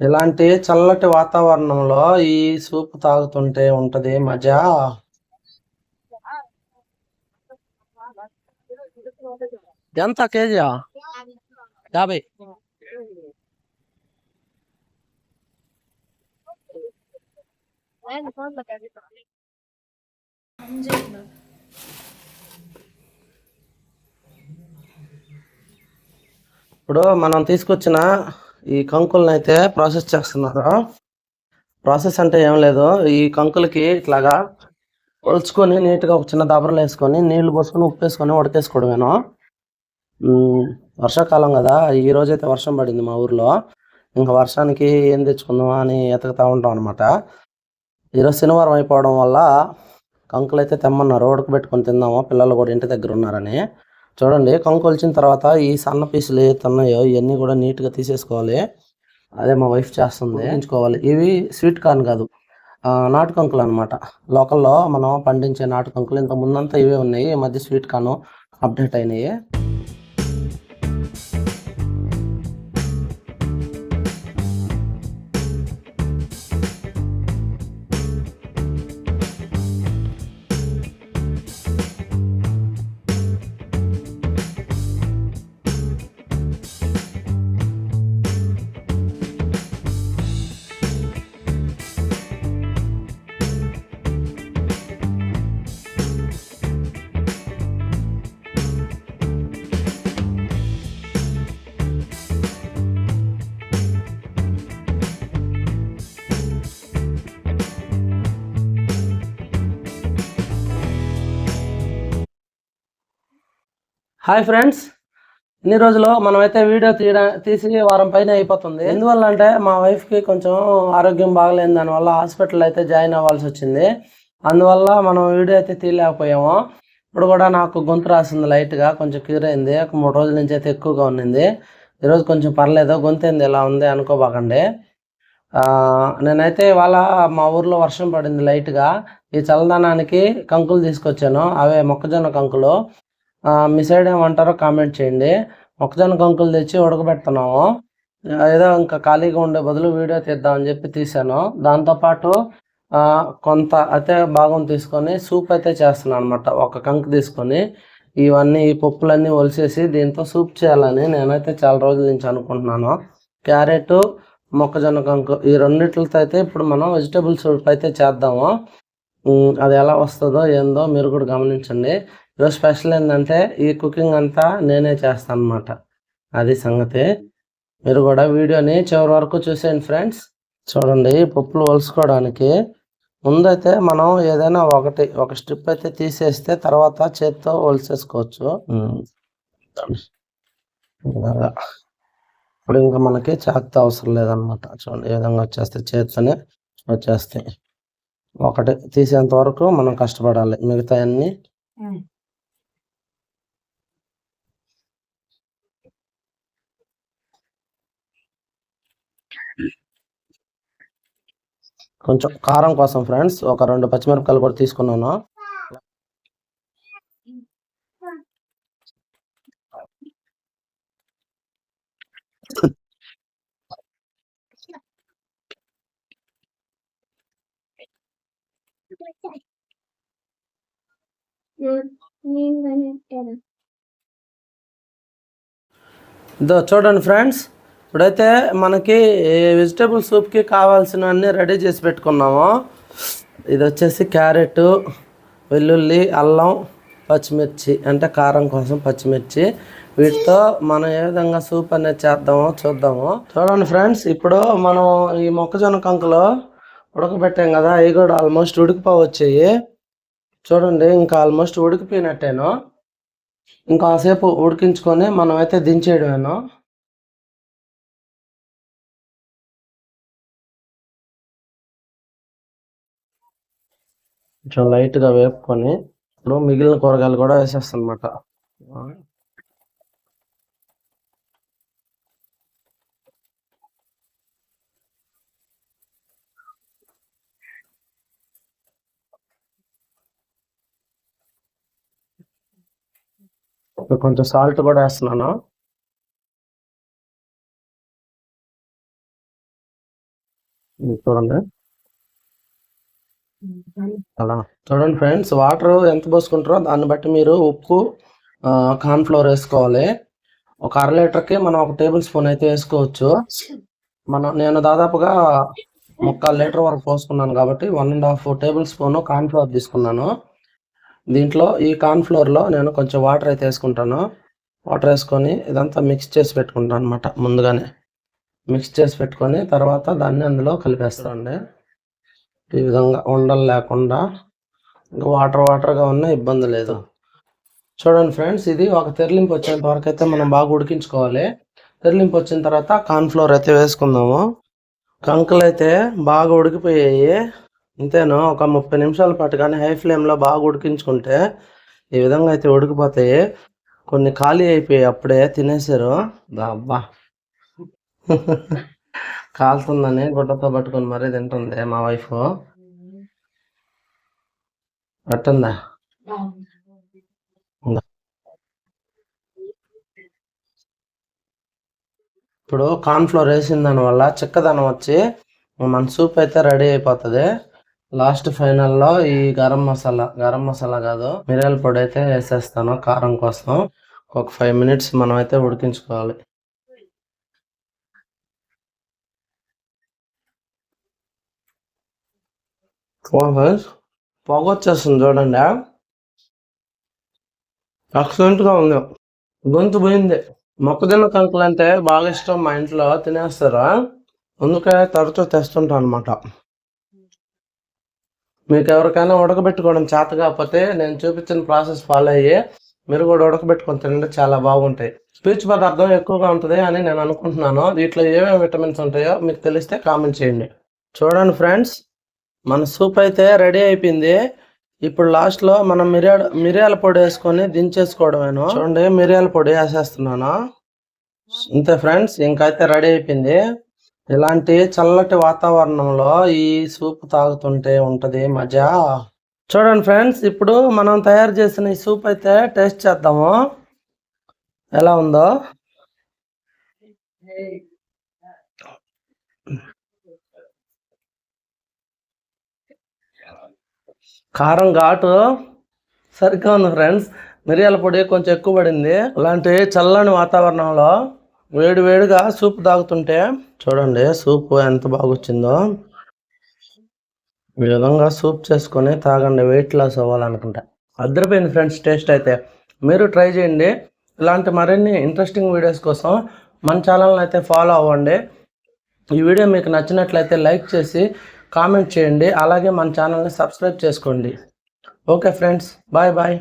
ఇలాంటి చల్లటి వాతావరణంలో ఈ సూప్ తాగుతుంటే ఉంటది మజా? ఎంత కేజీ? యాభై. ఇప్పుడు మనం తీసుకొచ్చిన ఈ కంకులను అయితే ప్రాసెస్ చేస్తున్నారు. ప్రాసెస్ అంటే ఏం లేదు. ఈ కంకులకి ఇట్లాగా ఒలుచుకొని నీట్గా ఒక చిన్న దబరలు వేసుకొని నీళ్ళు పోసుకొని ఉప్పు వేసుకొని ఉడకేసుకోవడమేను వర్షాకాలం కదా ఈ రోజు అయితే వర్షం పడింది మా ఊర్లో. ఇంకా వర్షానికి ఏం తెచ్చుకుందాం అని ఎతుకుతా ఉంటాం అనమాట ఈరోజు శనివారం అయిపోవడం వల్ల కంకులు అయితే తెమ్మన్నారు ఉడకబెట్టుకొని తిందామా పిల్లలు కూడా ఇంటి దగ్గర ఉన్నారని. చూడండి కంకు వచ్చిన తర్వాత ఈ సన్న పీసులు ఏవైతే ఉన్నాయో ఇవన్నీ కూడా నీట్గా తీసేసుకోవాలి. అదే మా వైఫ్ చేస్తుంది. ఎంచుకోవాలి ఇవి స్వీట్ కార్న్ కాదు. నాటు కంకులు అనమాట లోకల్లో మనం పండించే నాటు కంకులు ఇంత ముందంతా ఇవే ఉన్నాయి. ఈ మధ్య స్వీట్ కార్న్ అప్డేట్ అయినాయి. Hi friends. ఇన్ని రోజులు మనమైతే వీడియో తీయడం తీసి వారం పైన అయిపోతుంది. ఎందువల్ల అంటే మా వైఫ్కి కొంచెం ఆరోగ్యం బాగలేని దానివల్ల హాస్పిటల్ అయితే జాయిన్ అవ్వాల్సి వచ్చింది. అందువల్ల మనం వీడియో అయితే తీయలేకపోయాము. ఇప్పుడు కూడా నాకు గొంతు రాసింది లైట్గా కొంచెం క్యూర్ అయింది. ఒక మూడు రోజుల నుంచి అయితే ఎక్కువగా ఉన్నింది. ఈరోజు కొంచెం పర్లేదు గొంతు ఏంది ఎలా ఉంది అనుకోబాకండి. నేనైతే ఇవాళ మా ఊర్లో వర్షం పడింది లైట్గా ఈ చల్లదనానికి కంకులు తీసుకొచ్చాను. అవే మొక్కజొన్న కంకులు. మీ సైడ్ ఏమంటారో కామెంట్ చేయండి. మొక్కజొన్న కంకులు తెచ్చి ఉడకబెడుతున్నాము. ఏదో ఇంకా ఖాళీగా ఉండే బదులు వీడియో తీద్దామని చెప్పి తీశాను. దాంతోపాటు కొంత అయితే భాగం తీసుకొని సూప్ అయితే చేస్తున్నాను అనమాట ఒక కంకు తీసుకొని ఇవన్నీ ఈ పప్పులన్నీ ఒలిసేసి దీంతో సూప్ చేయాలని నేనైతే చాలా రోజుల నుంచి అనుకుంటున్నాను. క్యారెట్ మొక్కజొన్న కంకు ఈ రెండిట్లతో అయితే ఇప్పుడు మనం వెజిటబుల్ సూప్ అయితే చేద్దాము. అది ఎలా వస్తుందో ఏందో మీరు కూడా గమనించండి. ఈరోజు స్పెషల్ ఏంటంటే ఈ కుకింగ్ అంతా నేనే చేస్తాను అనమాట అది సంగతి. మీరు కూడా వీడియోని చివరి వరకు చూసేయండి ఫ్రెండ్స్. చూడండి ఈ పప్పులు వలుసుకోవడానికి ముందైతే మనం ఏదైనా ఒకటి ఒక స్ట్రిప్ అయితే తీసేస్తే తర్వాత చేత్తో వలిసేసుకోవచ్చు ఇప్పుడు ఇంకా మనకి చాకుతో అవసరం లేదనమాట. చూడండి ఏ విధంగా వచ్చేస్తే చేత్తోనే వచ్చేస్తాయి. ఒకటి తీసేంత వరకు మనం కష్టపడాలి. మిగతా అన్ని కొంచెం కారం కోసం ఫ్రెండ్స్ ఒక రెండు పచ్చిమిరపకాయలు కూడా తీసుకున్నాను. ఇదో చూడండి ఫ్రెండ్స్ ఇప్పుడైతే మనకి వెజిటేబుల్ సూప్కి కావాల్సినవన్నీ రెడీ చేసి పెట్టుకున్నాము. ఇది వచ్చేసి క్యారెట్ వెల్లుల్లి అల్లం పచ్చిమిర్చి అంటే కారం కోసం పచ్చిమిర్చి. వీటితో మనం ఏ విధంగా సూప్ అనేది చేద్దామో చూద్దాము. చూడండి ఫ్రెండ్స్ ఇప్పుడు మనం ఈ మొక్కజొన్న కంకులో ఉడకబెట్టాం కదా అవి కూడా ఆల్మోస్ట్ ఉడికిపోవచ్చాయి చూడండి ఇంకా ఆల్మోస్ట్ ఉడికిపోయినట్టేను. ఇంకాసేపు ఉడికించుకొని మనమైతే దించేయడమేను. కొంచెం లైట్గా వేపుకొని ఇప్పుడు మిగిలిన కూరగాయలు కూడా వేసేస్తాను అనమాట కొంచెం సాల్ట్ కూడా వేస్తున్నాను. చూడండి. అలా చూడండి ఫ్రెండ్స్ వాటర్ ఎంత పోసుకుంటారో దాన్ని బట్టి మీరు ఉప్పు కార్న్ఫ్లోర్ వేసుకోవాలి. ఒక అర లీటర్కి మనం ఒక టేబుల్ స్పూన్ అయితే వేసుకోవచ్చు. మనం నేను దాదాపుగా ముక్కాలు లీటర్ వరకు పోసుకున్నాను కాబట్టి one and half tablespoon cornflour తీసుకున్నాను. దీంట్లో ఈ కార్న్ఫ్లోర్లో నేను కొంచెం వాటర్ అయితే వేసుకుంటాను. వాటర్ వేసుకొని ఇదంతా మిక్స్ చేసి పెట్టుకుంటాను అనమాట ముందుగానే. మిక్స్ చేసి పెట్టుకొని తర్వాత దాన్ని అందులో కలిపేస్తానండి. ఈ విధంగా ఉండలు లేకుండా ఇంకా వాటర్ వాటర్గా ఉన్న ఇబ్బంది లేదు. చూడండి ఫ్రెండ్స్ ఇది ఒక తెరలింపు వచ్చేంత వరకు అయితే మనం బాగా ఉడికించుకోవాలి. తెరలింపు వచ్చిన తర్వాత కార్న్ఫ్లోర్ అయితే వేసుకుందాము. కంకులు అయితే బాగా ఉడికిపోయాయి. అంతేను ఒక ముప్పై నిమిషాల పాటు కానీ హై ఫ్లేమ్లో బాగా ఉడికించుకుంటే ఈ విధంగా అయితే ఉడికిపోతాయి. కొన్ని ఖాళీ అయిపోయాయి అప్పుడే తినేసారు అబ్బా! కాలుతుందని గుడ్డతో పట్టుకొని మరీ తింటుంది మా వైఫ్ పట్టుందా? ఇప్పుడు కార్న్ఫ్లోర్ వేసిన దాని వల్ల చిక్కదనం వచ్చి మన సూప్ అయితే రెడీ అయిపోతుంది. లాస్ట్ ఫైనల్లో ఈ గరం మసాలా గరం మసాలా కాదు మిరియాల పొడి అయితే వేసేస్తాను కారం కోసం. ఒక ఫైవ్ మినిట్స్ మనం అయితే ఉడికించుకోవాలి. పొగ వచ్చేస్తుంది చూడండి. ఎక్సలెంట్గా ఉంది. గొంతు పోయింది. మొక్కజొన్న కంకులు అంటే బాగా ఇష్టం మా ఇంట్లో తినేస్తారు? అందుకే తరచూ తెస్తుంటాం అనమాట మీకు ఎవరికైనా ఉడకబెట్టుకోవడం చేత కాకపోతే నేను చూపించిన ప్రాసెస్ ఫాలో అయ్యి మీరు కూడా ఉడకబెట్టుకొని తినండి చాలా బాగుంటాయి. పీచు పదార్థం ఎక్కువగా ఉంటుంది అని నేను అనుకుంటున్నాను. వీటిలో ఏమేమి విటమిన్స్ ఉంటాయో మీకు తెలిస్తే కామెంట్ చేయండి. చూడండి ఫ్రెండ్స్ మన సూప్ అయితే రెడీ అయిపోయింది. ఇప్పుడు లాస్ట్లో మనం మిరియాల మిరియాల పొడి వేసుకొని దించేసుకోవడమేను. చూడండి మిరియాల పొడి వేసేస్తున్నాను. అంతే ఫ్రెండ్స్ ఇంకైతే రెడీ అయిపోయింది. ఇలాంటి చల్లటి వాతావరణంలో ఈ సూప్ తాగుతుంటే ఉంటది మజా. చూడండి ఫ్రెండ్స్ ఇప్పుడు మనం తయారు చేసిన ఈ సూప్ అయితే టేస్ట్ చేద్దాము. ఎలా ఉందో? కారం ఘాటు. సరిగ్గా ఉంది ఫ్రెండ్స్. మిరియాల పొడి కొంచెం ఎక్కువ పడింది. అలాంటి చల్లని వాతావరణంలో వేడి వేడిగా సూప్ తాగుతుంటే చూడండి సూప్ ఎంత బాగా వచ్చిందో ఈ విధంగా సూప్ చేసుకొని తాగండి వెయిట్ లాస్ అవ్వాలనుకుంటా. అద్దరిపోయింది ఫ్రెండ్స్ టేస్ట్ అయితే. మీరు ట్రై చేయండి. ఇలాంటి మరిన్ని ఇంట్రెస్టింగ్ వీడియోస్ కోసం మన ఛానల్ని అయితే ఫాలో అవ్వండి. ఈ వీడియో మీకు నచ్చినట్లయితే లైక్ చేసి కామెంట్ చేయండి. అలాగే మన ఛానల్ని సబ్స్క్రైబ్ చేసుకోండి. Okay friends bye bye